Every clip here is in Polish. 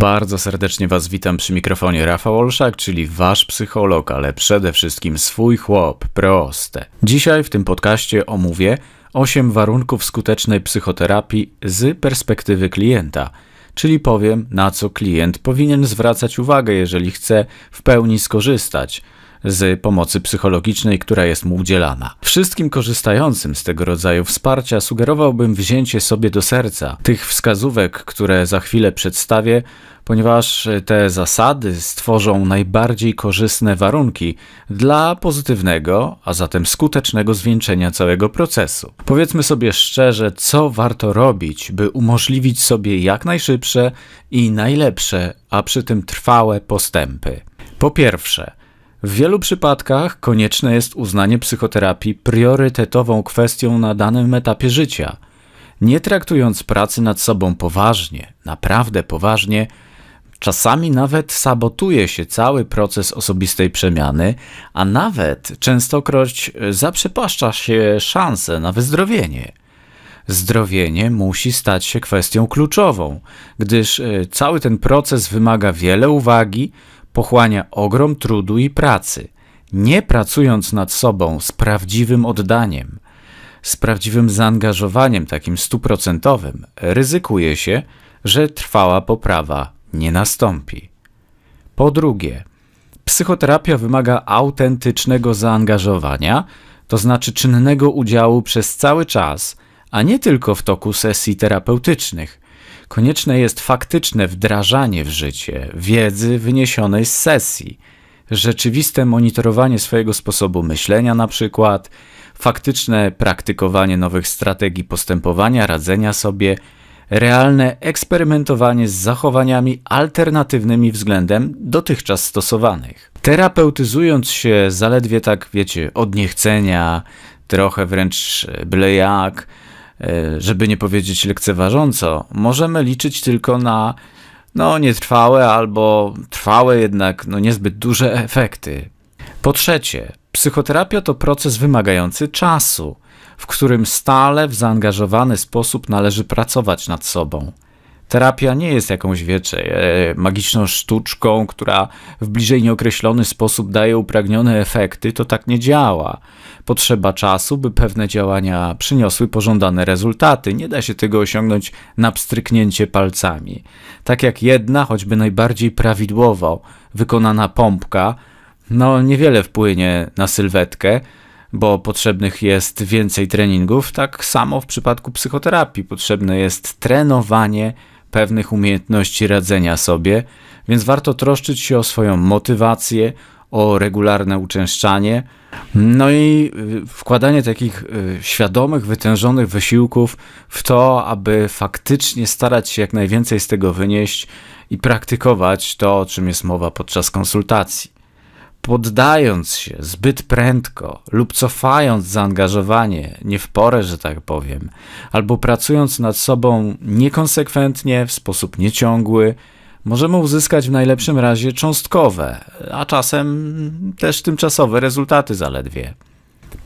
Bardzo serdecznie Was witam przy mikrofonie Rafał Olszak, czyli Wasz psycholog, ale przede wszystkim swój chłop, proste. Dzisiaj w tym podcaście omówię 8 warunków skutecznej psychoterapii z perspektywy klienta, czyli powiem, na co klient powinien zwracać uwagę, jeżeli chce w pełni skorzystać z pomocy psychologicznej, która jest mu udzielana. Wszystkim korzystającym z tego rodzaju wsparcia sugerowałbym wzięcie sobie do serca tych wskazówek, które za chwilę przedstawię, ponieważ te zasady stworzą najbardziej korzystne warunki dla pozytywnego, a zatem skutecznego zwieńczenia całego procesu. Powiedzmy sobie szczerze, co warto robić, by umożliwić sobie jak najszybsze i najlepsze, a przy tym trwałe postępy. Po pierwsze, w wielu przypadkach konieczne jest uznanie psychoterapii priorytetową kwestią na danym etapie życia. Nie traktując pracy nad sobą poważnie, naprawdę poważnie, czasami nawet sabotuje się cały proces osobistej przemiany, a nawet częstokroć zaprzepaszcza się szanse na wyzdrowienie. Zdrowienie musi stać się kwestią kluczową, gdyż e, cały ten proces wymaga wiele uwagi, pochłania ogrom trudu i pracy, nie pracując nad sobą z prawdziwym oddaniem, z prawdziwym zaangażowaniem takim stuprocentowym, ryzykuje się, że trwała poprawa nie nastąpi. Po drugie, psychoterapia wymaga autentycznego zaangażowania, to znaczy czynnego udziału przez cały czas, a nie tylko w toku sesji terapeutycznych, Konieczne jest faktyczne wdrażanie w życie wiedzy wyniesionej z sesji, rzeczywiste monitorowanie swojego sposobu myślenia, na przykład, faktyczne praktykowanie nowych strategii postępowania, radzenia sobie, realne eksperymentowanie z zachowaniami alternatywnymi względem dotychczas stosowanych. Terapeutyzując się zaledwie tak, wiecie, od niechcenia, trochę wręcz byle jak, E, żeby nie powiedzieć lekceważąco, możemy liczyć tylko na no, nietrwałe albo trwałe, jednak no, niezbyt duże efekty. Po trzecie, psychoterapia to proces wymagający czasu, w którym stale w zaangażowany sposób należy pracować nad sobą. Terapia nie jest jakąś, wiecie, e, magiczną sztuczką, która w bliżej nieokreślony sposób daje upragnione efekty. To tak nie działa. Potrzeba czasu, by pewne działania przyniosły pożądane rezultaty. Nie da się tego osiągnąć na pstryknięcie palcami. Tak jak jedna, choćby najbardziej prawidłowo wykonana pompka, no niewiele wpłynie na sylwetkę, bo potrzebnych jest więcej treningów, tak samo w przypadku psychoterapii potrzebne jest trenowanie pewnych umiejętności radzenia sobie, więc warto troszczyć się o swoją motywację, o regularne uczęszczanie, no i y, wkładanie takich y, świadomych, wytężonych wysiłków w to, aby faktycznie starać się jak najwięcej z tego wynieść i praktykować to, o czym jest mowa podczas konsultacji poddając się zbyt prędko lub cofając zaangażowanie nie w porę, że tak powiem, albo pracując nad sobą niekonsekwentnie, w sposób nieciągły, możemy uzyskać w najlepszym razie cząstkowe, a czasem też tymczasowe rezultaty zaledwie.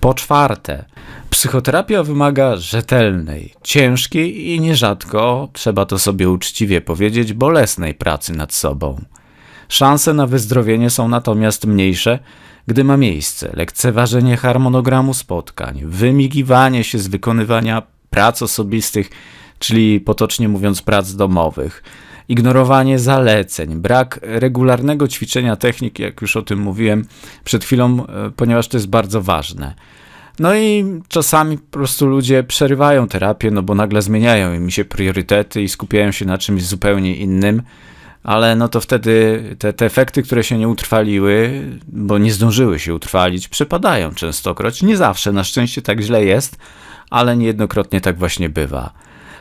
Po czwarte, psychoterapia wymaga rzetelnej, ciężkiej i nierzadko, trzeba to sobie uczciwie powiedzieć, bolesnej pracy nad sobą. Szanse na wyzdrowienie są natomiast mniejsze, gdy ma miejsce lekceważenie harmonogramu spotkań, wymigiwanie się z wykonywania prac osobistych, czyli potocznie mówiąc prac domowych, ignorowanie zaleceń, brak regularnego ćwiczenia technik, jak już o tym mówiłem przed chwilą, e, ponieważ to jest bardzo ważne. No i czasami po prostu ludzie przerywają terapię, no bo nagle zmieniają im się priorytety i skupiają się na czymś zupełnie innym ale no to wtedy te, te efekty, które się nie utrwaliły, bo nie zdążyły się utrwalić, przepadają częstokroć. Nie zawsze, na szczęście tak źle jest, ale niejednokrotnie tak właśnie bywa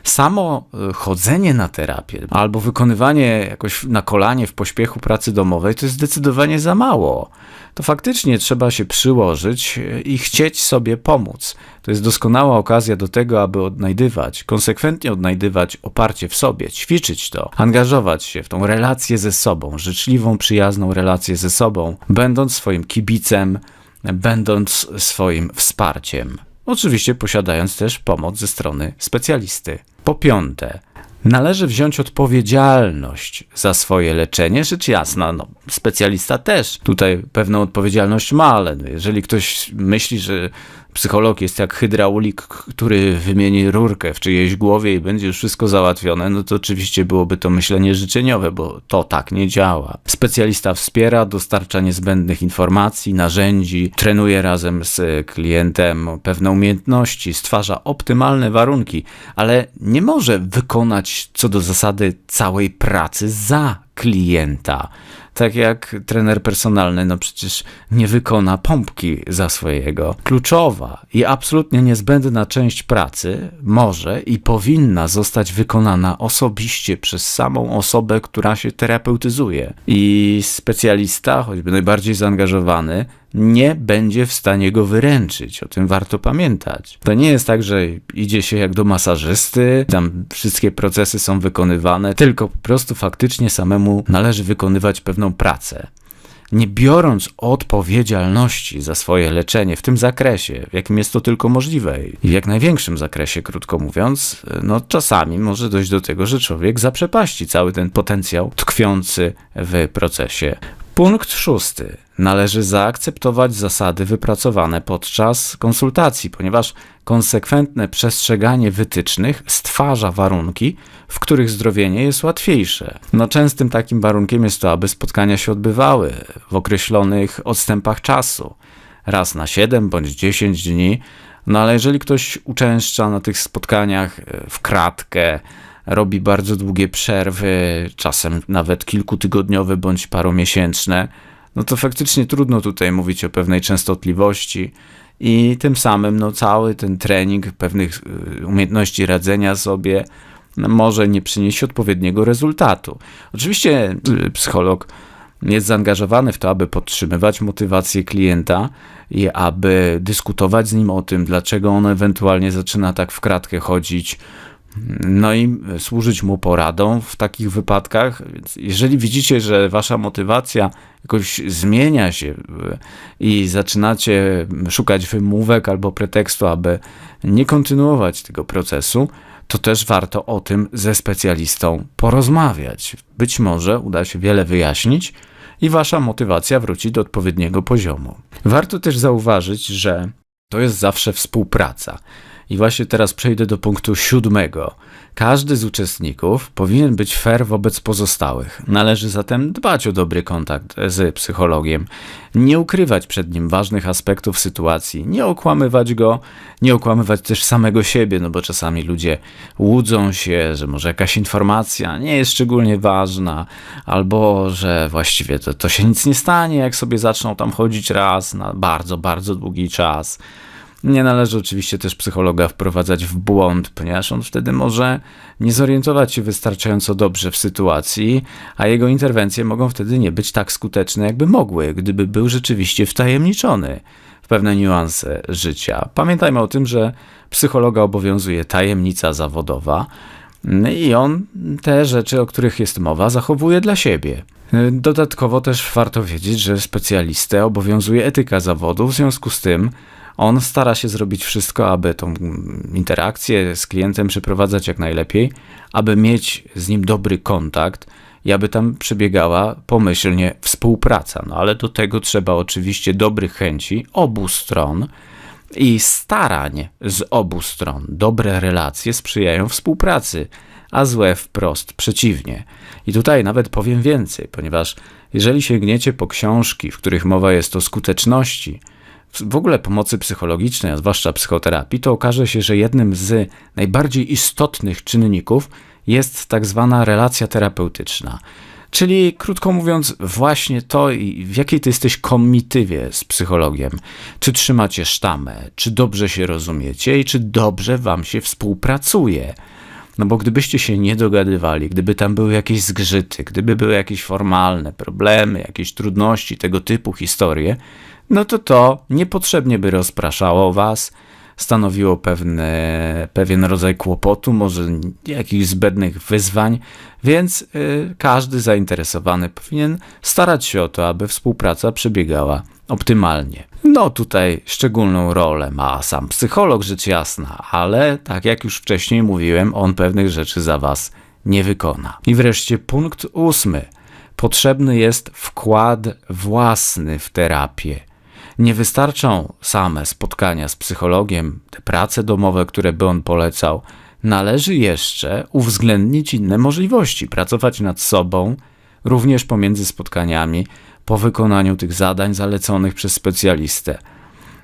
samo e, chodzenie na terapię albo wykonywanie jakoś na kolanie w pośpiechu pracy domowej to jest zdecydowanie za mało. To faktycznie trzeba się przyłożyć e, i chcieć sobie pomóc. To jest doskonała okazja do tego, aby odnajdywać, konsekwentnie odnajdywać oparcie w sobie, ćwiczyć to, angażować się w tą relację ze sobą, życzliwą, przyjazną relację ze sobą, będąc swoim kibicem, będąc swoim wsparciem. Oczywiście posiadając też pomoc ze strony specjalisty. Po piąte, Należy wziąć odpowiedzialność za swoje leczenie, rzecz jasna, no, specjalista też tutaj pewną odpowiedzialność ma, ale jeżeli ktoś myśli, że psycholog jest jak hydraulik, który wymieni rurkę w czyjejś głowie i będzie już wszystko załatwione, no to oczywiście byłoby to myślenie życzeniowe, bo to tak nie działa. Specjalista wspiera, dostarcza niezbędnych informacji, narzędzi, trenuje razem z klientem pewne umiejętności, stwarza optymalne warunki, ale nie może wykonać co do zasady całej pracy za klienta. Tak jak trener personalny, no przecież nie wykona pompki za swojego. Kluczowa i absolutnie niezbędna część pracy może i powinna zostać wykonana osobiście przez samą osobę, która się terapeutyzuje. I specjalista, choćby najbardziej zaangażowany, nie będzie w stanie go wyręczyć. O tym warto pamiętać. To nie jest tak, że idzie się jak do masażysty, tam wszystkie procesy są wykonywane, tylko po prostu faktycznie samemu należy wykonywać pewną pracę. Nie biorąc odpowiedzialności za swoje leczenie w tym zakresie, w jakim jest to tylko możliwe i w jak największym zakresie, krótko mówiąc, no czasami może dojść do tego, że człowiek zaprzepaści cały ten potencjał tkwiący w procesie Punkt szósty. Należy zaakceptować zasady wypracowane podczas konsultacji, ponieważ konsekwentne przestrzeganie wytycznych stwarza warunki, w których zdrowienie jest łatwiejsze. No, częstym takim warunkiem jest to, aby spotkania się odbywały w określonych odstępach czasu, raz na 7 bądź 10 dni. No ale jeżeli ktoś uczęszcza na tych spotkaniach e, w kratkę, robi bardzo długie przerwy, czasem nawet kilkutygodniowe bądź paromiesięczne, no to faktycznie trudno tutaj mówić o pewnej częstotliwości i tym samym no, cały ten trening pewnych y, umiejętności radzenia sobie no, może nie przynieść odpowiedniego rezultatu. Oczywiście y, psycholog jest zaangażowany w to, aby podtrzymywać motywację klienta i aby dyskutować z nim o tym, dlaczego on ewentualnie zaczyna tak w kratkę chodzić, no i służyć mu poradą w takich wypadkach. Więc jeżeli widzicie, że wasza motywacja jakoś zmienia się i zaczynacie szukać wymówek albo pretekstu, aby nie kontynuować tego procesu, to też warto o tym ze specjalistą porozmawiać. Być może uda się wiele wyjaśnić i wasza motywacja wróci do odpowiedniego poziomu. Warto też zauważyć, że to jest zawsze współpraca. I właśnie teraz przejdę do punktu siódmego. Każdy z uczestników powinien być fair wobec pozostałych. Należy zatem dbać o dobry kontakt z psychologiem, nie ukrywać przed nim ważnych aspektów sytuacji, nie okłamywać go, nie okłamywać też samego siebie, no bo czasami ludzie łudzą się, że może jakaś informacja nie jest szczególnie ważna, albo że właściwie to, to się nic nie stanie, jak sobie zaczną tam chodzić raz na bardzo, bardzo długi czas. Nie należy oczywiście też psychologa wprowadzać w błąd, ponieważ on wtedy może nie zorientować się wystarczająco dobrze w sytuacji, a jego interwencje mogą wtedy nie być tak skuteczne, jakby mogły, gdyby był rzeczywiście wtajemniczony w pewne niuanse życia. Pamiętajmy o tym, że psychologa obowiązuje tajemnica zawodowa i on te rzeczy, o których jest mowa, zachowuje dla siebie. Dodatkowo też warto wiedzieć, że specjalistę obowiązuje etyka zawodu, w związku z tym on stara się zrobić wszystko, aby tą interakcję z klientem przeprowadzać jak najlepiej, aby mieć z nim dobry kontakt i aby tam przebiegała pomyślnie współpraca. No ale do tego trzeba oczywiście dobrych chęci obu stron i starań z obu stron. Dobre relacje sprzyjają współpracy, a złe wprost przeciwnie. I tutaj nawet powiem więcej, ponieważ jeżeli sięgniecie po książki, w których mowa jest o skuteczności, w ogóle pomocy psychologicznej, a zwłaszcza psychoterapii, to okaże się, że jednym z najbardziej istotnych czynników jest tak zwana relacja terapeutyczna. Czyli krótko mówiąc, właśnie to, w jakiej ty jesteś komitywie z psychologiem. Czy trzymacie sztamę, czy dobrze się rozumiecie i czy dobrze wam się współpracuje. No bo gdybyście się nie dogadywali, gdyby tam były jakieś zgrzyty, gdyby były jakieś formalne problemy, jakieś trudności, tego typu historie, no to to niepotrzebnie by rozpraszało was, stanowiło pewne, pewien rodzaj kłopotu, może jakichś zbędnych wyzwań, więc y, każdy zainteresowany powinien starać się o to, aby współpraca przebiegała optymalnie. No tutaj szczególną rolę ma sam psycholog, rzecz jasna, ale tak jak już wcześniej mówiłem, on pewnych rzeczy za was nie wykona. I wreszcie punkt ósmy. Potrzebny jest wkład własny w terapię. Nie wystarczą same spotkania z psychologiem, te prace domowe, które by on polecał. Należy jeszcze uwzględnić inne możliwości, pracować nad sobą, również pomiędzy spotkaniami, po wykonaniu tych zadań zaleconych przez specjalistę.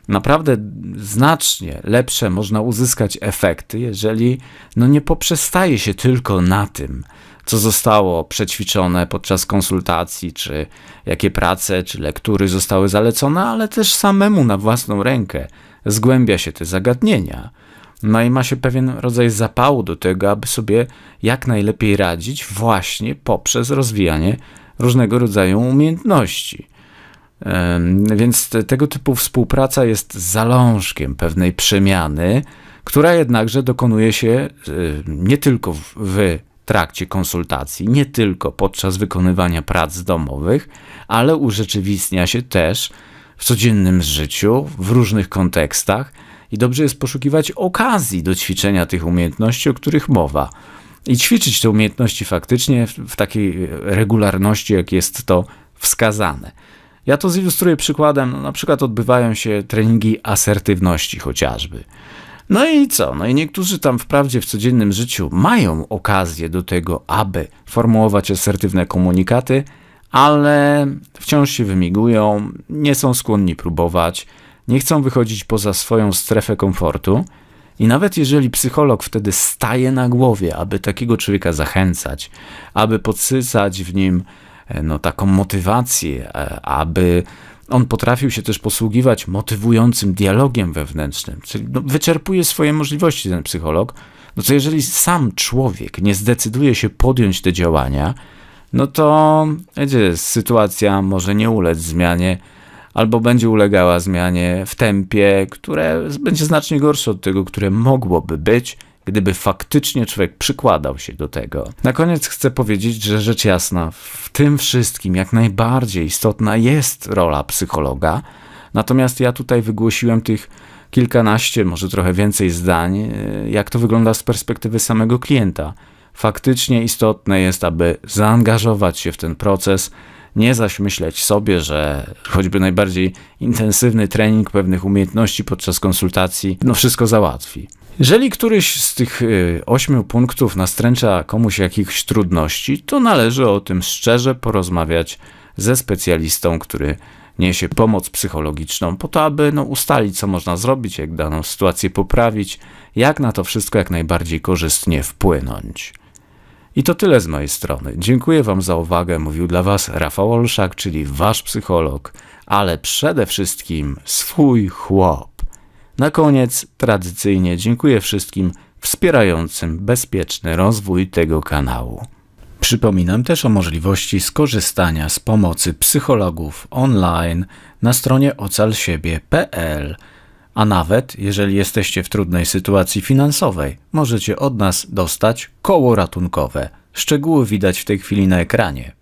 Naprawdę znacznie lepsze można uzyskać efekty, jeżeli no nie poprzestaje się tylko na tym, co zostało przećwiczone podczas konsultacji, czy jakie prace, czy lektury zostały zalecone, ale też samemu na własną rękę zgłębia się te zagadnienia. No i ma się pewien rodzaj zapału do tego, aby sobie jak najlepiej radzić właśnie poprzez rozwijanie różnego rodzaju umiejętności. Więc te, tego typu współpraca jest zalążkiem pewnej przemiany, która jednakże dokonuje się y, nie tylko w trakcie konsultacji, nie tylko podczas wykonywania prac domowych, ale urzeczywistnia się też w codziennym życiu, w różnych kontekstach i dobrze jest poszukiwać okazji do ćwiczenia tych umiejętności, o których mowa. I ćwiczyć te umiejętności faktycznie w, w takiej regularności, jak jest to wskazane. Ja to zilustruję przykładem, no, na przykład odbywają się treningi asertywności chociażby. No i co? No i niektórzy tam wprawdzie w codziennym życiu mają okazję do tego, aby formułować asertywne komunikaty, ale wciąż się wymigują, nie są skłonni próbować, nie chcą wychodzić poza swoją strefę komfortu. I nawet jeżeli psycholog wtedy staje na głowie, aby takiego człowieka zachęcać, aby podsycać w nim e, no, taką motywację, e, aby on potrafił się też posługiwać motywującym dialogiem wewnętrznym, czyli no, wyczerpuje swoje możliwości ten psycholog. No to jeżeli sam człowiek nie zdecyduje się podjąć te działania, no to wiecie, sytuacja może nie ulec zmianie, albo będzie ulegała zmianie w tempie, które będzie znacznie gorsze od tego, które mogłoby być, gdyby faktycznie człowiek przykładał się do tego. Na koniec chcę powiedzieć, że rzecz jasna, w tym wszystkim jak najbardziej istotna jest rola psychologa, natomiast ja tutaj wygłosiłem tych kilkanaście, może trochę więcej zdań, e, jak to wygląda z perspektywy samego klienta. Faktycznie istotne jest, aby zaangażować się w ten proces, nie zaś myśleć sobie, że choćby najbardziej intensywny trening pewnych umiejętności podczas konsultacji, no wszystko załatwi. Jeżeli któryś z tych y, ośmiu punktów nastręcza komuś jakichś trudności, to należy o tym szczerze porozmawiać ze specjalistą, który niesie pomoc psychologiczną, po to, aby no, ustalić, co można zrobić, jak daną sytuację poprawić, jak na to wszystko jak najbardziej korzystnie wpłynąć. I to tyle z mojej strony. Dziękuję Wam za uwagę. Mówił dla Was Rafał Olszak, czyli Wasz psycholog, ale przede wszystkim swój chłop. Na koniec tradycyjnie dziękuję wszystkim wspierającym bezpieczny rozwój tego kanału. Przypominam też o możliwości skorzystania z pomocy psychologów online na stronie ocalsiebie.pl. A nawet jeżeli jesteście w trudnej sytuacji finansowej, możecie od nas dostać koło ratunkowe. Szczegóły widać w tej chwili na ekranie.